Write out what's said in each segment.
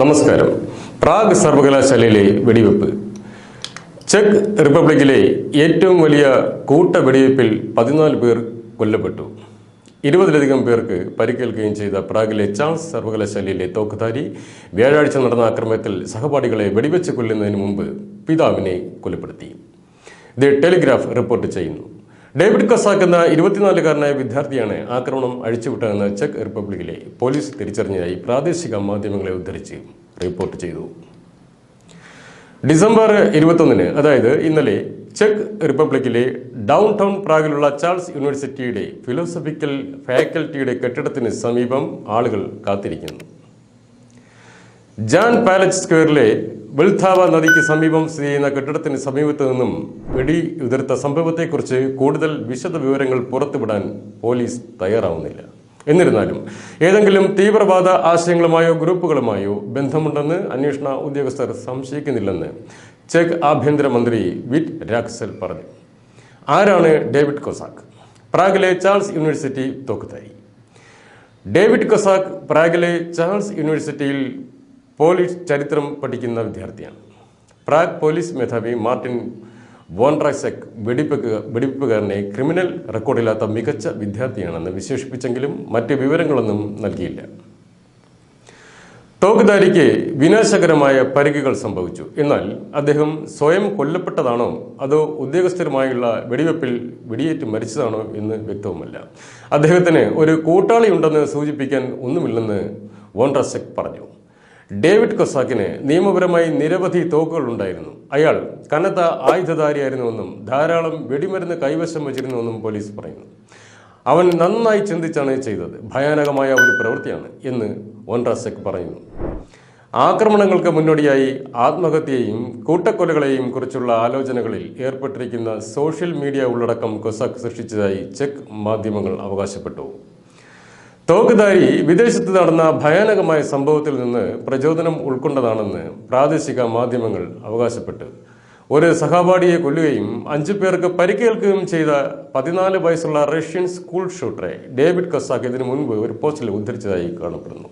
നമസ്കാരം. പ്രാഗ് സർവകലാശാലയിലെ വെടിവെപ്പ്. ചെക്ക് റിപ്പബ്ലിക്കിലെ ഏറ്റവും വലിയ കൂട്ട വെടിവെപ്പിൽ പതിനാല് പേർ കൊല്ലപ്പെട്ടു. ഇരുപതിലധികം പേർക്ക് പരിക്കേൽക്കുകയും ചെയ്ത പ്രാഗിലെ ചാൾസ് സർവകലാശാലയിലെ തോക്കുധാരി വ്യാഴാഴ്ച നടന്ന ആക്രമണത്തിൽ സഹപാഠികളെ വെടിവെച്ച് കൊല്ലുന്നതിന് മുമ്പ് പിതാവിനെ കൊലപ്പെടുത്തി. ദി ടെലിഗ്രാഫ് റിപ്പോർട്ട് ചെയ്യുന്നു. ഡേവിഡ് കസാക്ക് എന്ന ഇരുപത്തിനാലുകാരനായ വിദ്യാർത്ഥിയാണ് ആക്രമണം അഴിച്ചുവിട്ടതെന്ന് ചെക്ക് റിപ്പബ്ലിക്കിലെ പോലീസ് തിരിച്ചറിഞ്ഞതായി പ്രാദേശിക മാധ്യമങ്ങളെ ഉദ്ധരിച്ച് റിപ്പോർട്ട് ചെയ്തു. ഡിസംബർ ഇരുപത്തൊന്നിന് അതായത് ഇന്നലെ ചെക്ക് റിപ്പബ്ലിക്കിലെ ഡൗൺ ടൗൺ പ്രാഗിലുള്ള ചാൾസ് യൂണിവേഴ്സിറ്റിയുടെ ഫിലോസഫിക്കൽ ഫാക്കൽറ്റിയുടെ കെട്ടിടത്തിന് സമീപം ആളുകൾ കാത്തിരിക്കുന്നു. ജാൻ പാലറ്റ് സ്ക്വയറിലെ വെൽഥാവ നദിക്ക് സമീപം സ്ഥിതി ചെയ്യുന്ന കെട്ടിടത്തിന് സമീപത്ത് നിന്നും വെടി ഉതിർത്ത സംഭവത്തെക്കുറിച്ച് കൂടുതൽ വിശദ വിവരങ്ങൾ പുറത്തുവിടാൻ പോലീസ് തയ്യാറാവുന്നില്ല. എന്നിരുന്നാലും ഏതെങ്കിലും തീവ്രവാദ ആശയങ്ങളുമായോ ഗ്രൂപ്പുകളുമായോ ബന്ധമുണ്ടെന്ന് അന്വേഷണ ഉദ്യോഗസ്ഥർ സംശയിക്കുന്നില്ലെന്ന് ചെക്ക് ആഭ്യന്തരമന്ത്രി വിറ്റ് രാക്സൽ പറഞ്ഞു. ആരാണ് ഡേവിഡ് കൊസാക്ക് പ്രാഗിലെ ചാൾസ് യൂണിവേഴ്സിറ്റി തോക്കുതായി ഡേവിഡ് കൊസാക്ക് പ്രാഗിലെ ചാൾസ് യൂണിവേഴ്സിറ്റിയിൽ പോലീസ് ചരിത്രം പഠിക്കുന്ന വിദ്യാർത്ഥിയാണ്. പ്രാഗ് പോലീസ് മേധാവി മാർട്ടിൻ വോൺട്രാസെക് വെടിവെപ്പ് വെടിപ്പുകാരനെ ക്രിമിനൽ റെക്കോർഡില്ലാത്ത മികച്ച വിദ്യാർത്ഥിയാണെന്ന് വിശേഷിപ്പിച്ചെങ്കിലും മറ്റ് വിവരങ്ങളൊന്നും നൽകിയില്ല. തോക്കുധാരിക്ക് വിനാശകരമായ പരിക്കുകൾ സംഭവിച്ചു. എന്നാൽ അദ്ദേഹം സ്വയം കൊല്ലപ്പെട്ടതാണോ അതോ ഉദ്യോഗസ്ഥരുമായുള്ള വെടിവെപ്പിൽ വെടിയേറ്റ് മരിച്ചതാണോ എന്ന് വ്യക്തവുമല്ല. അദ്ദേഹത്തിന് ഒരു കൂട്ടാളിയുണ്ടെന്ന് സൂചിപ്പിക്കാൻ ഒന്നുമില്ലെന്ന് വോൺട്രാസെക് പറഞ്ഞു. ഡേവിഡ് കൊസാക്കിന് നിയമപരമായി നിരവധി തോക്കുകൾ ഉണ്ടായിരുന്നു അയാൾ കനത്ത ആയുധധാരിയായിരുന്നുവെന്നും ധാരാളം വെടിമരുന്ന് കൈവശം വച്ചിരുന്നുവെന്നും പോലീസ് പറയുന്നു. അവൻ നന്നായി ചിന്തിച്ചാണ് ചെയ്തത്. ഭയാനകമായ ഒരു പ്രവൃത്തിയാണ് എന്ന് ഒൻറാസെക് പറയുന്നു. ആക്രമണങ്ങൾക്ക് മുന്നോടിയായി ആത്മഹത്യയെയും കൂട്ടക്കൊലകളെയും കുറിച്ചുള്ള ആലോചനകളിൽ ഏർപ്പെട്ടിരിക്കുന്ന സോഷ്യൽ മീഡിയ ഉള്ളടക്കം കൊസാക്ക് സൃഷ്ടിച്ചതായി ചെക്ക് മാധ്യമങ്ങൾ അവകാശപ്പെട്ടു. തോക്കുധാരി വിദേശത്ത് നടന്ന ഭയാനകമായ സംഭവത്തിൽ നിന്ന് പ്രചോദനം ഉൾക്കൊണ്ടതാണെന്ന് പ്രാദേശിക മാധ്യമങ്ങൾ അവകാശപ്പെട്ടു. ഒരു സഹപാഠിയെ കൊല്ലുകയും അഞ്ചു പേർക്ക് പരിക്കേൽക്കുകയും ചെയ്ത പതിനാല് വയസ്സുള്ള റഷ്യൻ സ്കൂൾ ഷൂട്ടറെ ഡേവിഡ് കസാക്ക് ഇതിനു മുൻപ് ഒരു പോസ്റ്റിൽ ഉദ്ധരിച്ചതായി കാണപ്പെടുന്നു.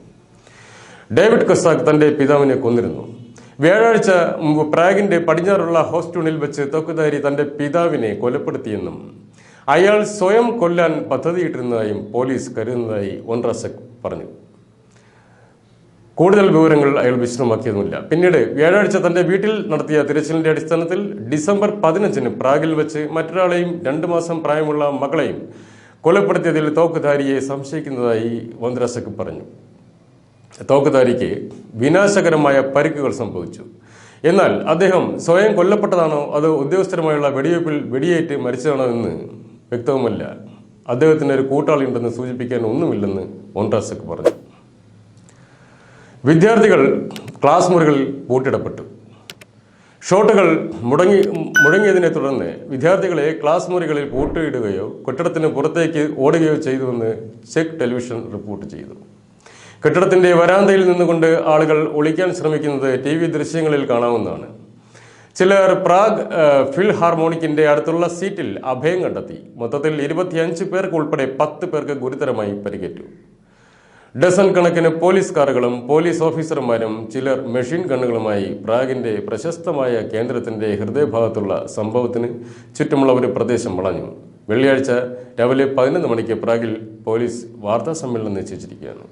ഡേവിഡ് കസാക്ക് തന്റെ പിതാവിനെ കൊന്നിരുന്നു. വ്യാഴാഴ്ച മുമ്പ് പ്രാഗിന്റെ പടിഞ്ഞാറുള്ള ഹോസ്റ്റൂണിൽ വെച്ച് തോക്കുധാരി തന്റെ പിതാവിനെ കൊലപ്പെടുത്തിയെന്നും അയാൾ സ്വയം കൊല്ലാൻ പദ്ധതിയിട്ടിരുന്നതായും പോലീസ് കരുതുന്നതായി ഒൻറസക് പറഞ്ഞു. കൂടുതൽ വിവരങ്ങൾ അയാൾ വിശദമാക്കിയതുമില്ല. പിന്നീട് വ്യാഴാഴ്ച തന്റെ വീട്ടിൽ നടത്തിയ തിരച്ചിലിന്റെ അടിസ്ഥാനത്തിൽ ഡിസംബർ പതിനഞ്ചിന് പ്രാഗിൽ വെച്ച് മറ്റൊരാളെയും രണ്ടു മാസം പ്രായമുള്ള മകളെയും കൊലപ്പെടുത്തിയതിൽ തോക്കുധാരിയെ സംശയിക്കുന്നതായി ഒന്ദ്രസക് പറഞ്ഞു. തോക്കുധാരിക്ക് വിനാശകരമായ പരിക്കുകൾ സംഭവിച്ചു. എന്നാൽ അദ്ദേഹം സ്വയം കൊല്ലപ്പെട്ടതാണോ അതോ ഉദ്യോഗസ്ഥരുമായുള്ള വെടിവയ്പിൽ വെടിയേറ്റ് മരിച്ചതാണോ എന്ന് വ്യക്തവുമല്ല. അദ്ദേഹത്തിന് ഒരു കൂട്ടാളി ഉണ്ടെന്ന് സൂചിപ്പിക്കാൻ ഒന്നുമില്ലെന്ന് ഒൻട്രാസെക് പറഞ്ഞു. വിദ്യാർത്ഥികൾ ക്ലാസ് മുറികളിൽ പൂട്ടിടപ്പെട്ടു ഷോട്ടുകൾ മുടങ്ങി മുടങ്ങിയതിനെ തുടർന്ന് വിദ്യാർത്ഥികളെ ക്ലാസ് മുറികളിൽ പൂട്ടിയിടുകയോ കെട്ടിടത്തിന് പുറത്തേക്ക് ഓടുകയോ ചെയ്തുവെന്ന് ചെക്ക് ടെലിവിഷൻ റിപ്പോർട്ട് ചെയ്തു. കെട്ടിടത്തിന്റെ വരാന്തയിൽ നിന്നുകൊണ്ട് ആളുകൾ ഒളിക്കാൻ ശ്രമിക്കുന്നത് ടി ദൃശ്യങ്ങളിൽ കാണാവുന്നതാണ്. ചിലർ പ്രാഗ് ഫിൽ ഹാർമോണിക്കിന്റെ അടുത്തുള്ള സീറ്റിൽ അഭയം കണ്ടെത്തി. മൊത്തത്തിൽ ഇരുപത്തിയഞ്ച് പേർക്ക് ഉൾപ്പെടെ പത്ത് പേർക്ക് ഗുരുതരമായി പരിക്കേറ്റു. ഡസൺ കണക്കിന് പോലീസ് കാറുകളും പോലീസ് ഓഫീസർമാരും ചിലർ മെഷീൻ ഗണ്ണുകളുമായി പ്രാഗിന്റെ പ്രശസ്തമായ കേന്ദ്രത്തിന്റെ ഹൃദയഭാഗത്തുള്ള സംഭവത്തിന് ചുറ്റുമുള്ള ഒരു പ്രദേശം വളഞ്ഞു. വെള്ളിയാഴ്ച രാവിലെ പതിനൊന്ന് മണിക്ക് പ്രാഗിൽ പോലീസ് വാർത്താ സമ്മേളനം നിശ്ചയിച്ചിരിക്കുകയാണ്.